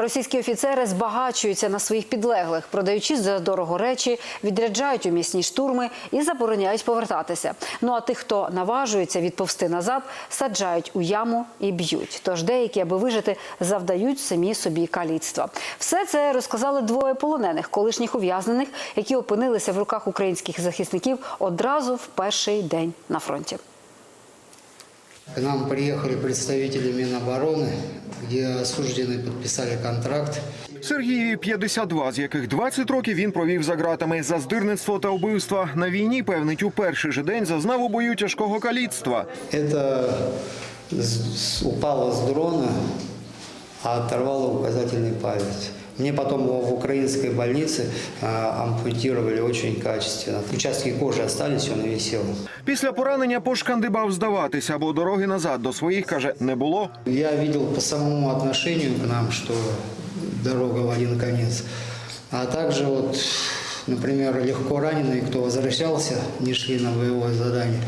Російські офіцери збагачуються на своїх підлеглих, продаючи за дорого речі, відряджають у місні штурми і забороняють повертатися. Ну а тих, хто наважується відповсти назад, саджають у яму і б'ють. Тож деякі, аби вижити, завдають самі собі каліцтва. Все це розказали двоє полонених, колишніх ув'язнених, які опинилися в руках українських захисників одразу в перший день на фронті. К нам приехали представители Минобороны, где осужденные подписали контракт. Сергієві 52, з яких 20 років він провів за ґратами за здирництво та вбивства. На війні, певнить, у перший же день зазнав у бою тяжкого каліцтва. Это с- с- упало с дрона, а оторвало указательный палец. Мне потом в украинской больнице ампутировали очень качественно. Участки кожи остались, он висел. Після поранення пошкандибав здаватися, бо дороги назад до своїх, каже, не було. Я видел по самому отношению к нам, что дорога в один конец. А также вот, например, легко раненые, кто возвращался, не шли на боевое задание,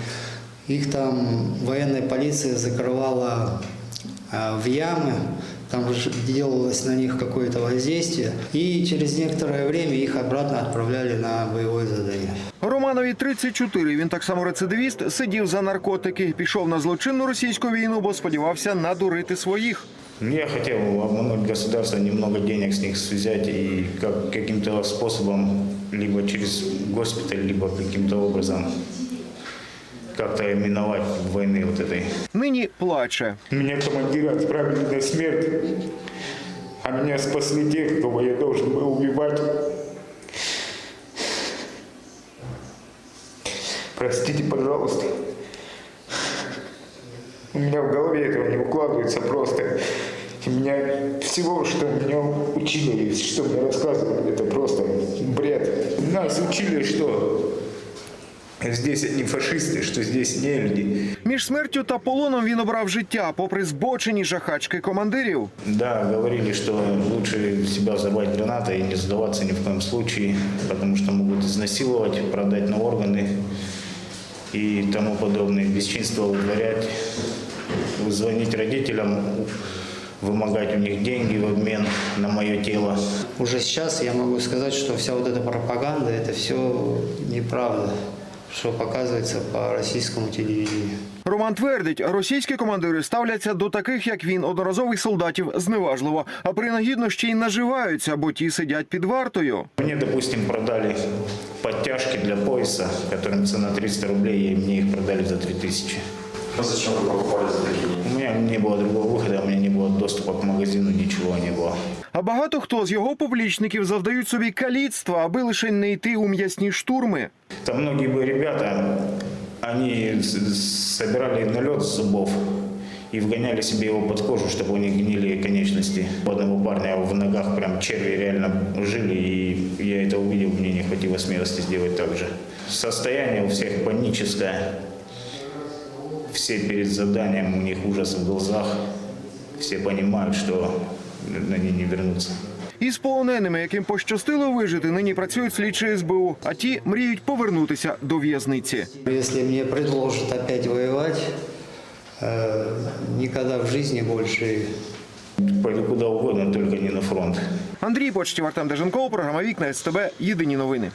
их там военная полиция закрывала а, в ямы, там же делалось на них какое-то воздействие, и через некоторое время их обратно отправляли на боевое задание. Романові 34, він так само рецидивіст, сидів за наркотики, пішов на злочинну російську війну, бо сподівався надурити своїх. Ну, Я хотел обмануть государство, немного денег с них взять и как, каким-то способом, либо через госпиталь, либо каким-то образом как-то миновать войны вот этой. Нині плаче. Меня командиры отправили на смерть, а меня спасли те, кого я должен был убивать. Простите, пожалуйста. У меня в голове этого не укладывается просто. И меня всего, что меня учили, и что мне рассказывали, это просто бред. Нас учили, что здесь одни фашисты, что здесь не люди. Між смертю та полоном він обрав життя, попри збочені жахачки командирів. Да, говорили, что лучше себя взорвать гранатой и не сдаваться ни в коем случае, потому что могут изнасиловать, продать на органы и тому подобное, бесчинство вытворять, звонить родителям, вымогать у них деньги в обмен на мое тело. Уже сейчас я могу сказать, что вся вот эта пропаганда, это все неправда, Что показується по російському телевидению. Роман твердить, російські командири ставляться до таких, як він, одноразових солдатів, зневажливо, а принагідно ще й наживаються, бо ті сидять під вартою. Мені, допустимо, продали підтяжки для пояса, яким ціна 300 рублей, і мені їх продали за 3000. А зачем вы покупали за такие деньги? У меня не было другого выхода, у меня не было доступа к магазину, ничего не было. А багато хто з його публічників завдають собі каліцтва, аби лише не йти у м'ясні штурми. Там многие бы ребята, они с- с- собирали налет с зубов и вгоняли себе его под кожу, чтобы у них гнили конечности. У одного парня в ногах прям черви реально жили, и я это увидел, мне не хватило смелости сделать так же. Состояние у всех паническое. Все перед заданием, у них ужас в глазах. Все понимают, что они не вернутся. Із полоненими, яким пощастило вижити, нині працюють слідчі СБУ, а ті мріють повернутися до в'язниці. Если мне предложат опять воевать, э, никогда в жизни больше Пойду куда угодно, только не на фронт. Андрій Почтів, Артем Деженков, програма Вікна СТБ. Єдині новини.